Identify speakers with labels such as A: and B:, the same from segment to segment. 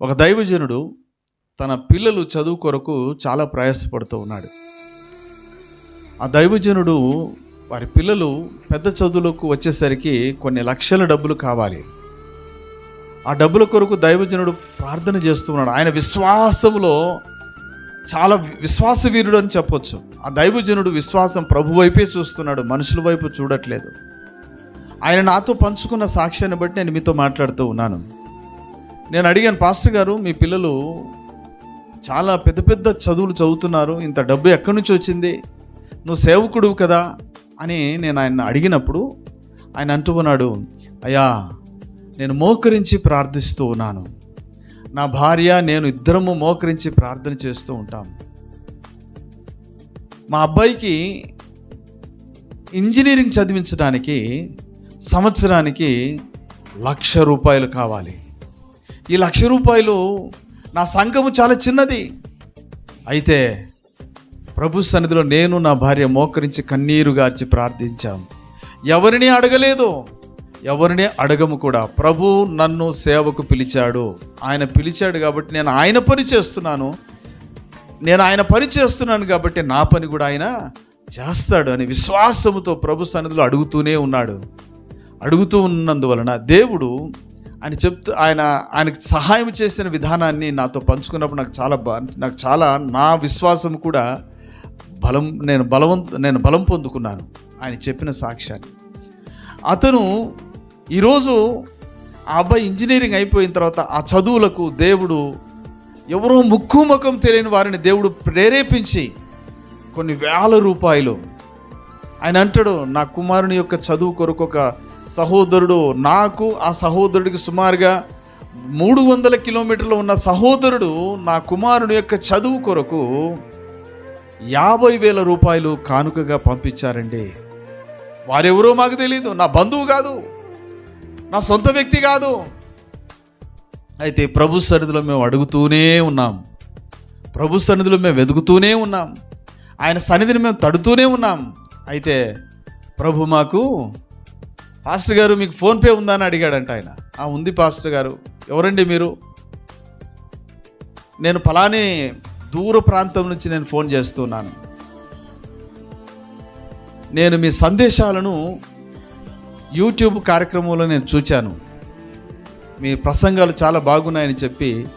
A: ఒక దైవజనుడు తన పిల్లలు చదువు కొరకు చాలా ప్రయాసపడుతూ ఉన్నాడు. ఆ దైవజనుడు వారి పిల్లలు పెద్ద చదువులకు వచ్చేసరికి కొన్ని లక్షల డబ్బులు కావాలి. ఆ డబ్బుల కొరకు దైవజనుడు ప్రార్థన చేస్తూ ఉన్నాడు. ఆయన విశ్వాసంలో చాలా విశ్వాస వీరుడు అని చెప్పొచ్చు. ఆ దైవజనుడు విశ్వాసం ప్రభు వైపే చూస్తున్నాడు మనుషుల వైపు చూడట్లేదు. ఆయన నాతో పంచుకున్న సాక్ష్యాన్ని బట్టి నేను మీతో మాట్లాడుతూ ఉన్నాను. నేను అడిగాను పాస్టర్ గారు మీ పిల్లలు చాలా పెద్ద పెద్ద చదువులు చదువుతున్నారు ఇంత డబ్బు ఎక్కడి నుంచి వచ్చింది? నువ్వు సేవకుడు కదా? అని నేను ఆయన అడిగినప్పుడు ఆయన అంటున్నాడు అయ్యా నేను మోకరించి ప్రార్థిస్తూ ఉన్నాను. నా భార్య నేను ఇద్దరము మోకరించి ప్రార్థన చేస్తూ ఉంటాం. మా అబ్బాయికి ఇంజనీరింగ్ చదివించడానికి సంవత్సరానికి లక్ష రూపాయలు కావాలి. ఈ లక్ష రూపాయలు నా సంఘము చాలా చిన్నది. అయితే ప్రభు సన్నిధిలో నేను నా భార్య మోకరించి కన్నీరు గార్చి ప్రార్థించాం. ఎవరిని అడగలేదు? ఎవరిని అడగము కూడా. ప్రభు నన్ను సేవకు పిలిచాడు. ఆయన పిలిచాడు కాబట్టి నేను ఆయన పని చేస్తున్నాను. నేను ఆయన పని చేస్తున్నాను కాబట్టి నా పని కూడా ఆయన చేస్తాడు అని విశ్వాసముతో ప్రభు సన్నిధిలో అడుగుతూనే ఉన్నాడు. అడుగుతూ ఉన్నందువలన దేవుడు ఆయన చెప్తూ ఆయన ఆయనకు సహాయం చేసిన విధానాన్ని నాతో పంచుకున్నప్పుడు నాకు చాలా బా నాకు చాలా నా విశ్వాసం కూడా బలం నేను బలవంత నేను బలం పొందుకున్నాను ఆయన చెప్పిన సాక్ష్యాన్ని. అతను ఈరోజు ఆ అబ్బాయి ఇంజనీరింగ్ అయిపోయిన తర్వాత ఆ చదువులకు దేవుడు ఎవరో ముక్కు ముఖం తెలియని వారిని దేవుడు ప్రేరేపించి కొన్ని వేల రూపాయలు. ఆయన అంటాడు నా కుమారుని యొక్క చదువు కొరకు ఒక సహోదరుడు నాకు ఆ సహోదరుడికి సుమారుగా మూడు వందల కిలోమీటర్లు ఉన్న సహోదరుడు నా కుమారుని యొక్క చదువు కొరకు యాభై వేల రూపాయలు కానుకగా పంపించారండి. వారెవరో మాకు తెలియదు నా బంధువు కాదు. నా సొంత వ్యక్తి కాదు. అయితే ప్రభు సన్నిధిలో మేము అడుగుతూనే ఉన్నాం. ప్రభు సన్నిధిలో మేము వెతుకుతూనే ఉన్నాం. ఆయన సన్నిధిని మేము తడుతూనే ఉన్నాం. అయితే ప్రభు మాకు పాస్టర్ గారు మీకు ఫోన్పే ఉందా అని అడిగాడంట ఆయన. ఆ ఉంది పాస్టర్ గారు. ఎవరండి మీరు? నేను ఫలాని దూర ప్రాంతం నుంచి నేను ఫోన్ చేస్తున్నాను. నేను మీ సందేశాలను యూట్యూబ్ కార్యక్రమంలో నేను చూచాను. మీ ప్రసంగాలు చాలా బాగున్నాయని చెప్పి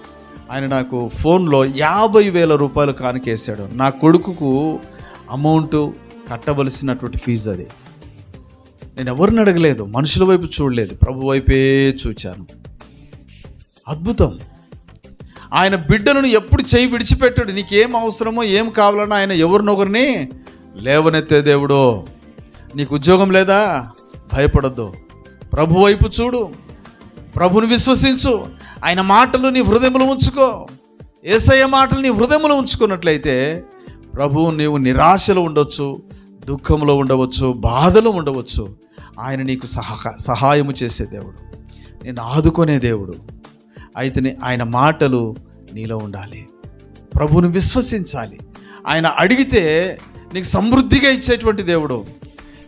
A: ఆయన నాకు ఫోన్లో యాభై వేల రూపాయలు కానుకేశాడు. నా కొడుకుకు అమౌంట్ కట్టవలసినటువంటి ఫీజు అది. నేను ఎవరిని అడగలేదు మనుషుల వైపు చూడలేదు ప్రభు వైపే చూచాను. అద్భుతం. ఆయన బిడ్డలను ఎప్పుడు చేయి విడిచిపెట్టాడు నీకేం అవసరమో ఏం కావాలన్నా ఆయన ఎవరినొకరిని లేవనెత్తే దేవుడో. నీకు ఉద్యోగం లేదా? భయపడద్దు. ప్రభు వైపు చూడు. ప్రభుని విశ్వసించు. ఆయన మాటలు నీ హృదయంలో ఉంచుకో. ఏసయ్య మాటలు నీ హృదయంలో ఉంచుకున్నట్లయితే ప్రభు నీవు నిరాశలో ఉండొచ్చు దుఃఖంలో ఉండవచ్చు బాధలో ఉండవచ్చు. ఆయన నీకు సహా సహాయము చేసే దేవుడు. నేను ఆదుకునే దేవుడు. అయితే నీ- ఆయన మాటలు నీలో ఉండాలి. ప్రభుని విశ్వసించాలి. ఆయన అడిగితే నీకు సమృద్ధిగా ఇచ్చేటువంటి దేవుడు.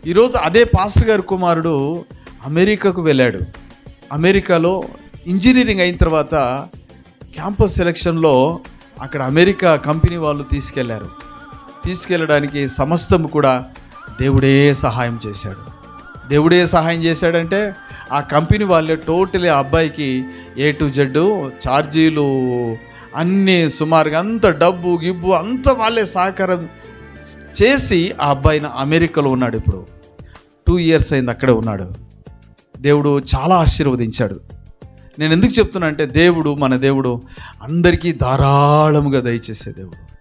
A: ఈరోజు అదే పాస్టర్ గారి కుమారుడు అమెరికాకు వెళ్ళాడు. అమెరికాలో ఇంజనీరింగ్ అయిన తర్వాత క్యాంపస్ సెలక్షన్లో అక్కడ అమెరికా కంపెనీ వాళ్ళు తీసుకెళ్ళారు. తీసుకెళ్ళడానికి సమస్తం కూడా దేవుడే సహాయం చేశాడు. దేవుడే సహాయం చేశాడంటే ఆ కంపెనీ వాళ్ళే టోటలీ ఆ అబ్బాయికి ఏ టు జెడ్ ఛార్జీలు అన్నీ సుమారుగా అంత డబ్బు గిబ్బు అంత వాళ్ళే సహకారం చేసి ఆ అబ్బాయిని అమెరికాలో ఉన్నాడు ఇప్పుడు. టూ ఇయర్స్ అయింది అక్కడే ఉన్నాడు. దేవుడు చాలా ఆశీర్వదించాడు. నేను ఎందుకు చెప్తున్నా అంటే దేవుడు మన దేవుడు అందరికీ ధారాళముగా దయచేసే దేవుడు.